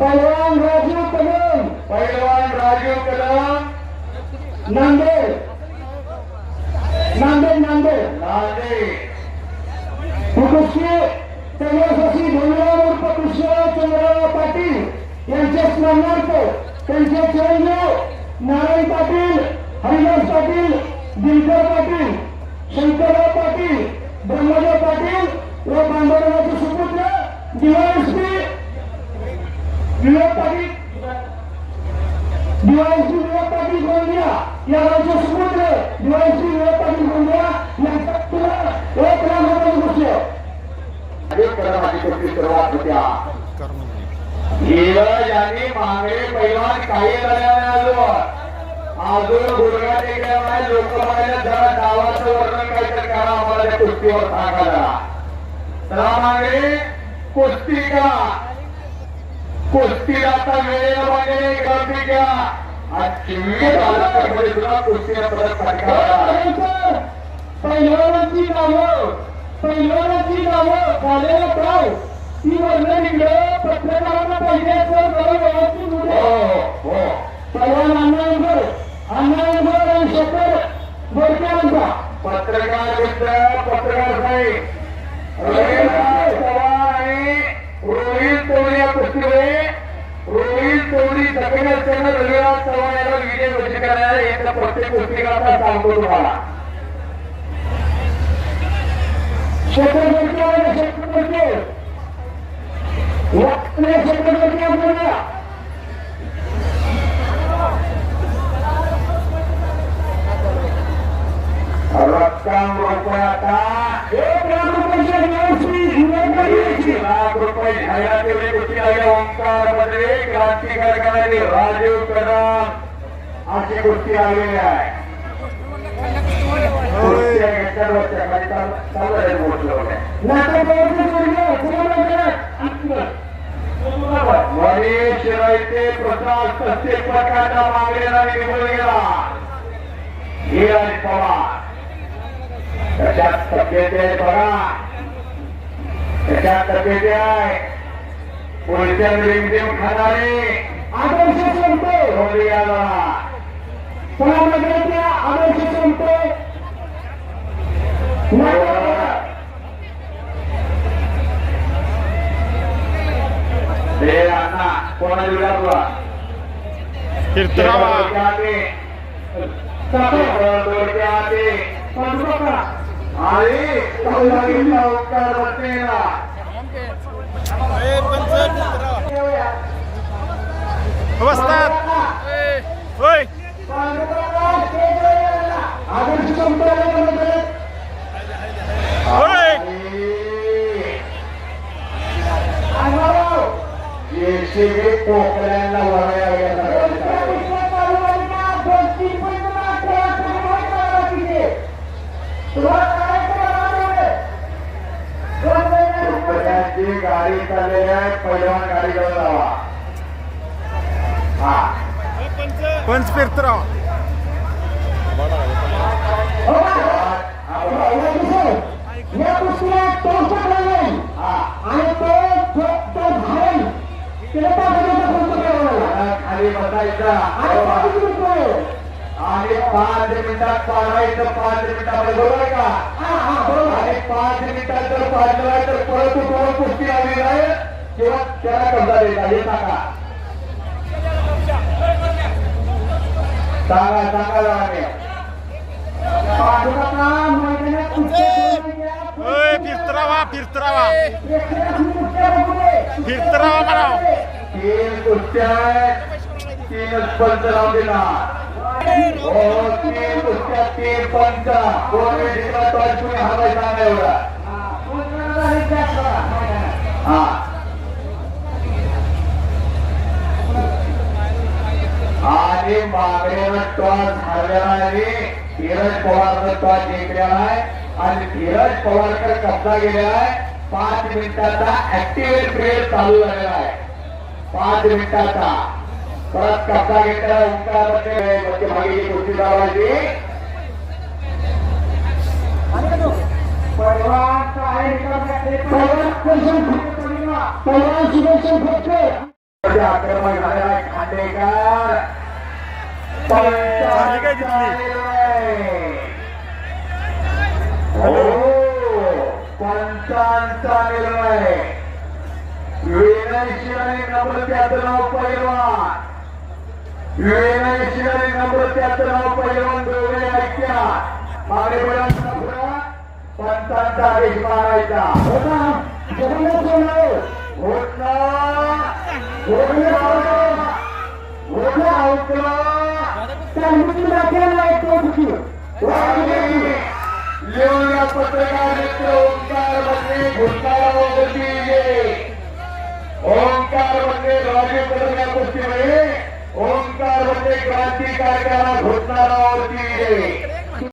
पैलवान राजीव कदम पैलवान राजीव कदम नांदेड। नांदेड नांदेड। नांदेड। कुस्ती तेजस्वी धन्यवाद उर्फ कृष्णराव चंद्रराव पाटील यांच्या स्मरणार्थ त्यांचे चिरंजीव नारायण पाटील हरिदास पाटील दिनकर पाटील शंकरराव पाटील ब्रह्मदेव पाटील व पांडुरंगाचे सुपुत्र दिवाळश्री विनोद पाटील दिवाळश्री विनोद पाटील गोंदिया या गावचे सुपुत्र दिवाळश्री विनोद पाटील गोंदिया यांचा तुला एक लाख रुपये कुस्ती आहे. राजीव कदमाची कुस्ती सुरुवात होत्या नीरज आणि मांगडे पैलवान काही झाल्या नाही अजून अजून गुडघा टेकल्या नाही लोक म्हणाले जरा वर्णन काहीतरी करा आम्हाला त्या कुस्तीवर सांगा जरा चला मांगडे कुस्ती करा कुस्ती आता वेळेला मागे गर्दी घ्या चिमणी झालं तर तुला परत नावं नावं झालेलं प्राव ती पत्रकारांना जरा व्यवस्थित हो होते हो पत्रकार मित्र पत्रकार साहेब. आणि रोहित तोडी या कुस्तीमध्ये रोहित तोडी दक्षिण असताना रविराज चव्हाण याला विजय घोषित करणार आहे याचा प्रत्येक कुस्तीकरता सांगतो तुम्हाला गोरके आणि शेखर रक्कम एक लाख रुपयाच्या व्यवस्थित लाख रुपये ओंकारमध्ये राजीव कदम अशी गोष्टी आलेली आहे चालू आहे मोठं वगैरे. रायते प्रत्येक प्रकारच्या मागणीला निघून गेला. हे आणि पवार. त्याच्यात तब्येत आहे बघा. त्याच्यात तब्येत आहे. पुढच्या रिमझिम खाणारे आदर्श संपतो. रोजी आला समाजाच्या आदर्श संपतो. हे अण्णा कोणा तुला कीर्तनावा अवस्थात. होय आदर्श संपतो होय गाडी चाललेली आहे पहिलवान गाडी घेऊन जावा हा. पंच कीर्तनावा या आणि पाच मिनिटात पाडायचं पाच मिनिटामध्ये बरोबर आहे का? हा हा आणि पाच मिनिटात जर पाडलं तर परत तुम्हाला कुस्ती आली जाईल किंवा त्याला कब्जा देता हे सांगा सांगा सांगा होय फिरतरावा फिरतरावा. फिरतरावा म्हणाव. तीन कुस्त्या आहेत तीनच पंच लावून देणार तीन तीन पंच कोण जिंकला तो तुम्ही हवायचा नाही एवढा हा, आणि मागण्याला टॉस हारलेला आहे धीरज पवारनं टॉस जिंकलेला आहे आणि धीरज पवारकर कब्जा गेलेला आहे पाच मिनिटाचा ऍक्टिव्हेट पिरियड चालू झालेला आहे. पाच मिनिटाचा. परत कब्जा घेतलेला ओंकारमध्ये मध्यभागी कुस्ती लावायची. आक्रमक झालेला आहे खांडेकर? हो पंचांचा निर्णय विनय शिवानी नंबर त्याचं नाव पैलवान. विनय शिवानी नंबर त्याचं नाव पैलवान दोघे ऐक्या मागे बळांचा पंचांचा आदेश मारायचा पत्रकार मित्र ओंकार ओंकार पत्रकार ओंकार घोषणा क्रांतिकारकाला